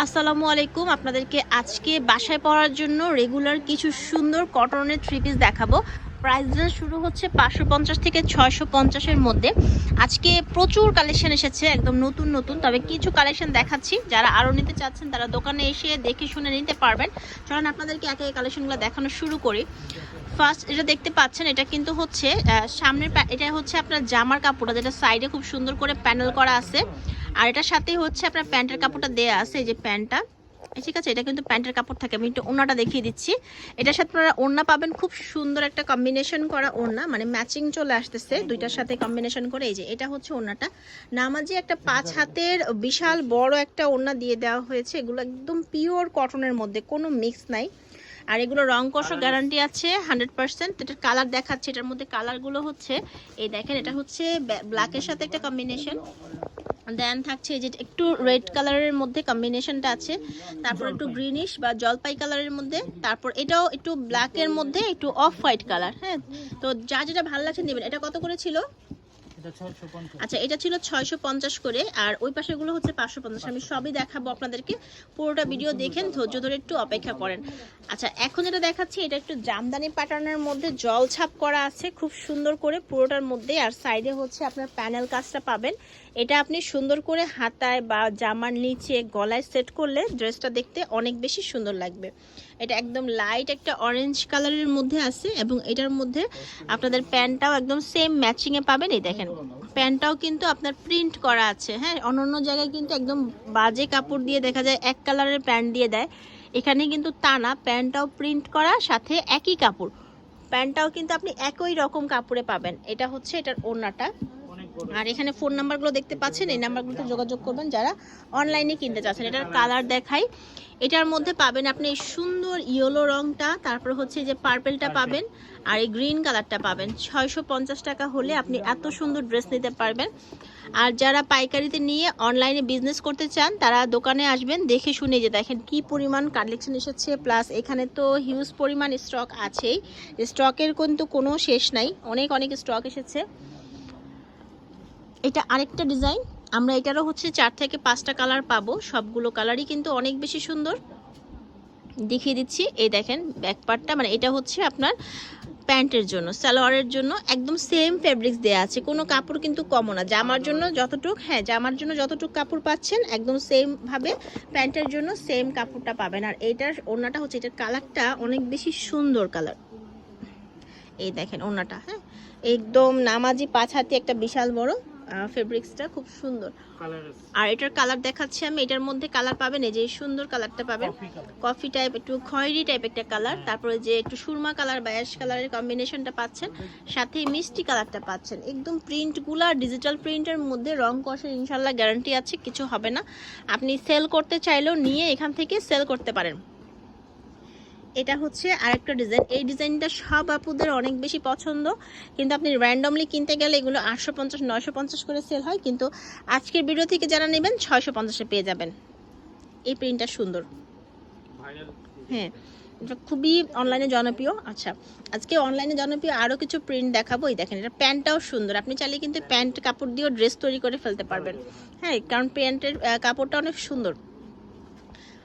আসসালামু আলাইকুম। আপনাদেরকে আজকে বাসায় পরার জন্য রেগুলার কিছু সুন্দর কটনের থ্রি পিস দেখাবো। প্রাইস রেঞ্জ শুরু হচ্ছে পাঁচশো পঞ্চাশ থেকে ছয়শো পঞ্চাশের মধ্যে। আজকে প্রচুর কালেকশন এসেছে, একদম নতুন নতুন। তবে কিছু কালেকশন দেখাচ্ছি। যারা আরও নিতে চাচ্ছেন, তারা দোকানে এসে দেখে শুনে নিতে পারবেন। চলুন আপনাদেরকে একে একে কালেকশনগুলো দেখানো শুরু করি। ফার্স্ট এটা দেখতে পাচ্ছেন, এটা কিন্তু হচ্ছে সামনের এটা হচ্ছে আপনার জামার কাপড়টা, যেটা সাইডে খুব সুন্দর করে প্যানেল করা আছে। আর এটার সাথেই হচ্ছে আপনার প্যান্টের কাপড়টা দেয়া আছে এই যে প্যান্টটা। ঠিক আছে এটা কিন্তু প্যান্টের কাপড় থাকে আমি একটু ওনাটা দেখিয়ে দিচ্ছি। এটার সাথে আপনারা ওড়না পাবেন খুব সুন্দর একটা কম্বিনেশন করা ওড়না মানে ম্যাচিং চলে আসতেছে দুইটার সাথে কম্বিনেশন করে। এই যে এটা হচ্ছে ওড়নাটা। নামাজি একটা পাঁচ হাতের বিশাল বড় একটা ওড়না দিয়ে দেওয়া হয়েছে এগুলো একদম পিওর কটনের মধ্যে কোনো মিক্স নাই। আর এগুলো রং কষা গ্যারান্টি আছে হান্ড্রেড পার্সেন্ট এটার কালার দেখাচ্ছে এটার মধ্যে কালারগুলো হচ্ছে এই দেখেন এটা হচ্ছে ব্ল্যাকের সাথে একটা কম্বিনেশন দেন থাকছে যে একটু রেড কালারের মধ্যে কম্বিনেশনটা আছে। তারপর একটু গ্রিনিশ বা জলপাই কালারের মধ্যে। তারপর এটাও একটু ব্ল্যাকের মধ্যে, একটু অফ হোয়াইট কালার হ্যাঁ? তো যা যেটা ভালো লাগছে নেবেন। এটা কত করে ছিল? আচ্ছা এটা ছিল ছয়শো পঞ্চাশ করে, আর ওই পাশেগুলো হচ্ছে পাঁচশো পঞ্চাশ। আমি সবই দেখাবো আপনাদেরকে। পুরোটা ভিডিও দেখেন, ধৈর্য ধরে একটু অপেক্ষা করেন। আচ্ছা এখন যেটা দেখাচ্ছি, এটা একটু জামদানি প্যাটার্নের মধ্যে জল ছাপ করা আছে, খুব সুন্দর করে পুরোটার মধ্যে আর সাইডে হচ্ছে আপনার প্যানেল কাজটা পাবেন। এটা আপনি সুন্দর করে হাতায় বা জামার নিচে গলায় সেট করলে ড্রেসটা দেখতে অনেক বেশি সুন্দর লাগবে। এটা একদম লাইট একটা অরেঞ্জ কালারের মধ্যে আছে এবং এটার মধ্যে আপনাদের প্যান্টটাও একদম সেম ম্যাচিংয়ে পাবেন। এই দেখেন প্যান্টটাও কিন্তু আপনার প্রিন্ট করা আছে। হ্যাঁ অন্য অন্য জায়গায় কিন্তু একদম বাজে কাপড় দিয়ে দেখা যায়, এক কালারের প্যান্ট দিয়ে দেয়। এখানে কিন্তু তা না প্যান্টটাও প্রিন্ট করা, সাথে একই কাপড়। প্যান্টটাও কিন্তু আপনি একই রকম কাপড়ে পাবেন। এটা হচ্ছে এটার ওড়নাটা। আর এখানে ফোন নাম্বারগুলো দেখতে পাচ্ছেন এই নাম্বারগুলোতে যোগাযোগ করবেন যারা অনলাইনে কিনতে চাচ্ছেন। এটার কালার দেখাই। এটার মধ্যে পাবেন আপনি এই সুন্দর ইয়েলো রংটা তারপর হচ্ছে যে পার্পেলটা পাবেন আর এই গ্রিন কালারটা পাবেন। ছয়শো পঞ্চাশ টাকা হলে আপনি এত সুন্দর ড্রেস নিতে পারবেন। আর যারা পাইকারিতে নিয়ে অনলাইনে বিজনেস করতে চান তারা দোকানে আসবেন দেখে শুনে যে দেখেন কি পরিমাণ কালেকশন এসেছে। প্লাস এখানে তো হিউজ পরিমাণ স্টক আছেই। স্টকের কিন্তু কোনো শেষ নাই। অনেক অনেক স্টক এসেছে। এটা আরেকটা ডিজাইন। আমরা এটারও হচ্ছে চার থেকে পাঁচটা কালার পাবো। সবগুলো কালারই কিন্তু অনেক বেশি সুন্দর। দেখিয়ে দিচ্ছি, এই দেখেন ব্যাক পার্টটা মানে এটা হচ্ছে আপনার প্যান্টের জন্য, সালোয়ারের জন্য একদম সেম ফেব্রিক্স দেওয়া আছে। কোনো কাপড় কিন্তু কমও না। জামার জন্য যতটুক হ্যাঁ জামার জন্য যতটুক কাপড় পাচ্ছেন, একদম সেমভাবে প্যান্টের জন্য সেম কাপড়টা পাবেন। আর এইটার ওড়নাটা হচ্ছে, এটার কালারটা অনেক বেশি সুন্দর কালার এই দেখেন ওড়নাটা হ্যাঁ। একদম নামাজি পাঁচ হাতি একটা বিশাল বড়। ফেব্রিক্সটা খুব সুন্দর। আর এটার কালার দেখাচ্ছি আমি। এটার মধ্যে কালার পাবেন এই যে সুন্দর কালারটা পাবেন। কফি টাইপ একটু খয়েরি টাইপ একটা কালার তারপরে যে একটু সুরমা কালার বা অ্যাশ কালারের কম্বিনেশনটা পাচ্ছেন সাথে মিষ্টি কালারটা পাচ্ছেন। একদম প্রিন্টগুলো আর ডিজিটাল প্রিন্টের মধ্যে রং কষের ইনশাল্লাহ গ্যারান্টি আছে কিছু হবে না। আপনি সেল করতে চাইলেও নিয়ে এখান থেকে সেল করতে পারেন। এটা হচ্ছে আরেকটা ডিজাইন। এই ডিজাইনটা সব আপুদের অনেক বেশি পছন্দ। কিন্তু আপনি র্যান্ডমলি কিনতে গেলে এগুলো আটশো পঞ্চাশ নয়শো পঞ্চাশ করে সেল হয়। কিন্তু আজকের ভিডিও থেকে যারা নেবেন ছয়শো পঞ্চাশে পেয়ে যাবেন। এই প্রিন্টটা সুন্দর। হ্যাঁ এটা খুবই অনলাইনে জনপ্রিয়। আচ্ছা আজকে অনলাইনে জনপ্রিয় আরও কিছু প্রিন্ট দেখাবো। এই দেখেন এটা প্যান্টটাও সুন্দর। আপনি চাইলে কিন্তু প্যান্ট কাপড় দিয়েও ড্রেস তৈরি করে ফেলতে পারবেন। হ্যাঁ কারণ প্যান্টের কাপড়টা অনেক সুন্দর।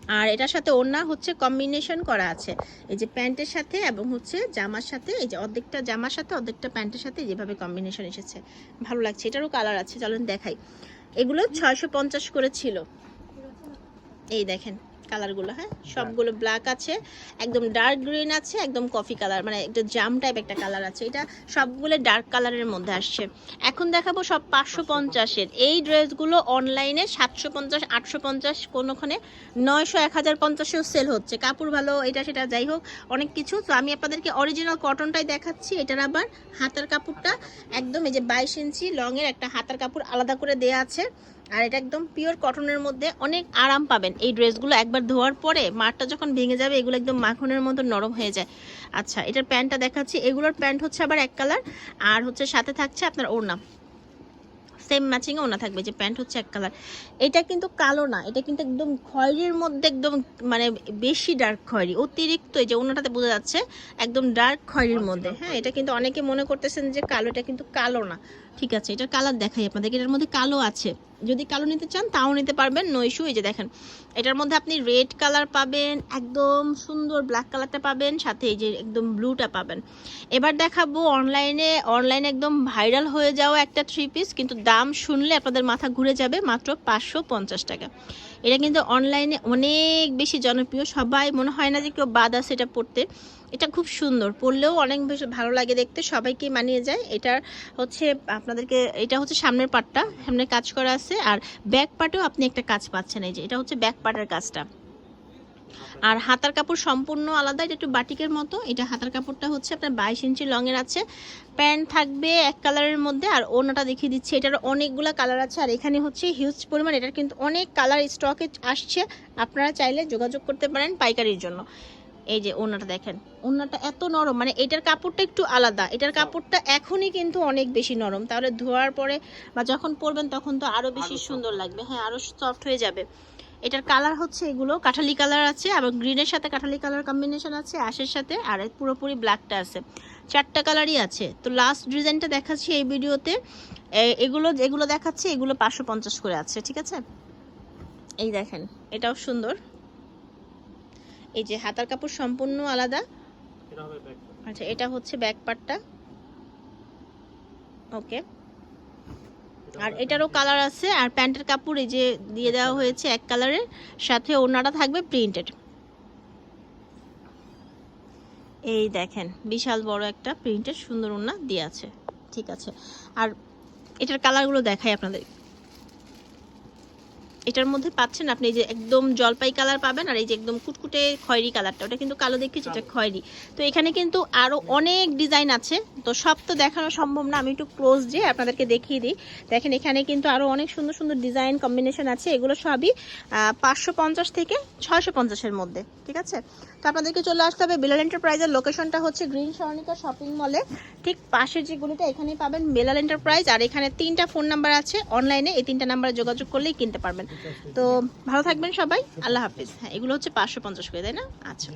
আর এটার সাথে ওড়না হচ্ছে কম্বিনেশন করা আছে। এই যে প্যান্টের সাথে এবং হচ্ছে জামার সাথে, এই যে অর্ধেকটা জামার সাথে, অর্ধেকটা প্যান্টের সাথে যেভাবে কম্বিনেশন এসেছে। ভালো লাগছে, এটারও কালার আছে, চলেন দেখাই। এগুলো ছয়শো পঞ্চাশ করে ছিল। এই দেখেন কালারগুলো হ্যাঁ? সবগুলো ব্ল্যাক আছে একদম ডার্ক গ্রিন আছে একদম কফি কালার মানে একটা জাম টাইপ একটা কালার আছে। এটা সবগুলো ডার্ক কালারের মধ্যে আসছে। এখন দেখাবো সব পাঁচশো পঞ্চাশের এই ড্রেসগুলো অনলাইনে সাতশো পঞ্চাশ আটশো পঞ্চাশ কোনোখানে নয়শো এক হাজার পঞ্চাশেও সেল হচ্ছে। কাপড় ভালো এটা সেটা যাই হোক অনেক কিছু। তো আমি আপনাদেরকে অরিজিনাল কটনটাই দেখাচ্ছি এটার আবার হাতার কাপড়টা। একদম এই যে বাইশ ইঞ্চি লংয়ের একটা হাতার কাপড় আলাদা করে দেয়া আছে। আর এটা একদম পিওর কটনের মধ্যে অনেক আরাম পাবেন। এই ড্রেসগুলো একবার ধোয়ার পরে মাঠটা যখন ভেঙে যাবে এগুলো একদম মাখনের মতো নরম হয়ে যায়। আচ্ছা এটার প্যান্টটা দেখাচ্ছি। এগুলোর প্যান্ট হচ্ছে আবার এক কালার আর হচ্ছে সাথে থাকছে আপনার ওড়না। সেম ম্যাচিং ওনা থাকবে যে প্যান্ট হচ্ছে এক কালার এটা কিন্তু কালো না এটা কিন্তু একদম খয়েরির মধ্যে একদম মানে বেশি ডার্ক খয়েরি অতিরিক্ত এই যে ওনাটাতে বোঝা যাচ্ছে একদম ডার্ক খয়েরির মধ্যে। হ্যাঁ এটা কিন্তু অনেকে মনে করতেছেন যে কালো এটা কিন্তু কালো না। ঠিক আছে, এটার কালার দেখাই আপনাদেরকে, এটার মধ্যে কালো আছে। যদি কালো নিতে চান, তাও নিতে পারবেন নো ইস্যু এই যে দেখেন। এটার মধ্যে আপনি রেড কালার পাবেন, একদম সুন্দর ব্ল্যাক কালারটা পাবেন, সাথে এই যে একদম ব্লুটা পাবেন। এবার দেখাবো অনলাইনে অনলাইনে একদম ভাইরাল হয়ে যাওয়া একটা থ্রি পিস কিন্তু দাম শুনলে আপনাদের মাথা ঘুরে যাবে মাত্র পাঁচশো পঞ্চাশ টাকা। এটা কিন্তু অনলাইনে অনেক বেশি জনপ্রিয়। সবাই মনে হয় না যে কেউ বাদ আছে এটা পড়তে। এটা খুব সুন্দর। পড়লেও অনেক বেশি ভালো লাগে দেখতে। সবাইকে মানিয়ে যায়। এটা হচ্ছে আপনাদেরকে, এটা হচ্ছে সামনের পাটটা। সামনে কাজ করা আছে। আর ব্যাক পার্টেও আপনি একটা কাজ পাচ্ছেন। এই যে, এটা হচ্ছে ব্যাক পার্টের কাজটা। আর হাতার কাপড় সম্পূর্ণ আলাদা এটা একটু বাটিকের মতো। এটা হাতার কাপড়টা হচ্ছে আপনার বাইশ ইঞ্চি লংয়ের আছে। প্যান্ট থাকবে এক কালারের মধ্যে আর ওনাটা দেখিয়ে দিচ্ছি এটার অনেকগুলো কালার আছে। আর এখানে হচ্ছে হিউজ পরিমাণ এটার কিন্তু অনেক কালার স্টকে আসছে। আপনারা চাইলে যোগাযোগ করতে পারেন পাইকারির জন্য। এই যে ওনাটা দেখেন ওনাটা এত নরম মানে এটার কাপড়টা একটু আলাদা। এটার কাপড়টা এখনই কিন্তু অনেক বেশি নরম। তাহলে ধোয়ার পরে বা যখন পরবেন তখন তো আরও বেশি সুন্দর লাগবে। হ্যাঁ আরও সফট হয়ে যাবে। এটার কালার হচ্ছে এগুলো। কাঠালি কালার আছে এবং গ্রিনের সাথে কাঠালি কালার কম্বিনেশন আছে আশের সাথে আর পুরোপুরি ব্ল্যাকটা আছে। চারটা কালারই আছে। তো লাস্ট ডিজাইনটা দেখাচ্ছি এই ভিডিওতে। এগুলো যেগুলো দেখাচ্ছি এগুলো পাঁচশো পঞ্চাশ করে আছে ঠিক আছে? এই দেখেন এটাও সুন্দর। এই যে হাতার কাপড় সম্পূর্ণ আলাদা। আচ্ছা এটা হচ্ছে ব্যাক পার্টটা ওকে আর এটারও কালার আছে আর প্যান্টের কাপড় এই যে দিয়ে দেওয়া হয়েছে এক কালারের সাথে ওনাটা থাকবে প্রিন্টেড এই দেখেন বিশাল বড় একটা প্রিন্টের সুন্দর ওনা দিয়ে আছে ঠিক আছে। আর এটার কালারগুলো দেখাই আপনাদের। এটার মধ্যে পাচ্ছেন আপনি যে একদম জলপাই কালার পাবেন আর এই যে একদম কুটকুটে খয়েরি কালারটা ওটা কিন্তু কালো দেখেছি এটা খয়েরি। তো এখানে কিন্তু আরও অনেক ডিজাইন আছে। তো সব তো দেখানো সম্ভব না আমি একটু ক্লোজ যে আপনাদেরকে দেখিয়ে দিই। দেখেন এখানে কিন্তু আরও অনেক সুন্দর সুন্দর ডিজাইন কম্বিনেশন আছে। এগুলো সবই পাঁচশো পঞ্চাশ থেকে ছয়শো পঞ্চাশের মধ্যে ঠিক আছে? তো আপনাদেরকে চলে আসতে হবে বেলাল এন্টারপ্রাইজের লোকেশনটা হচ্ছে গ্রিন স্বর্ণিকা শপিং মলে ঠিক পাশের যে গলিটা এখানেই পাবেন বেলাল এন্টারপ্রাইজ আর এখানে তিনটা ফোন নাম্বার আছে অনলাইনে এই তিনটা নাম্বারে যোগাযোগ করলেই কিনতে পারবেন। তো ভালো থাকবেন সবাই। আল্লাহ হাফিজ। হ্যাঁ এগুলো হচ্ছে পাঁচশো পঞ্চাশ করে, তাই না? আচ্ছা।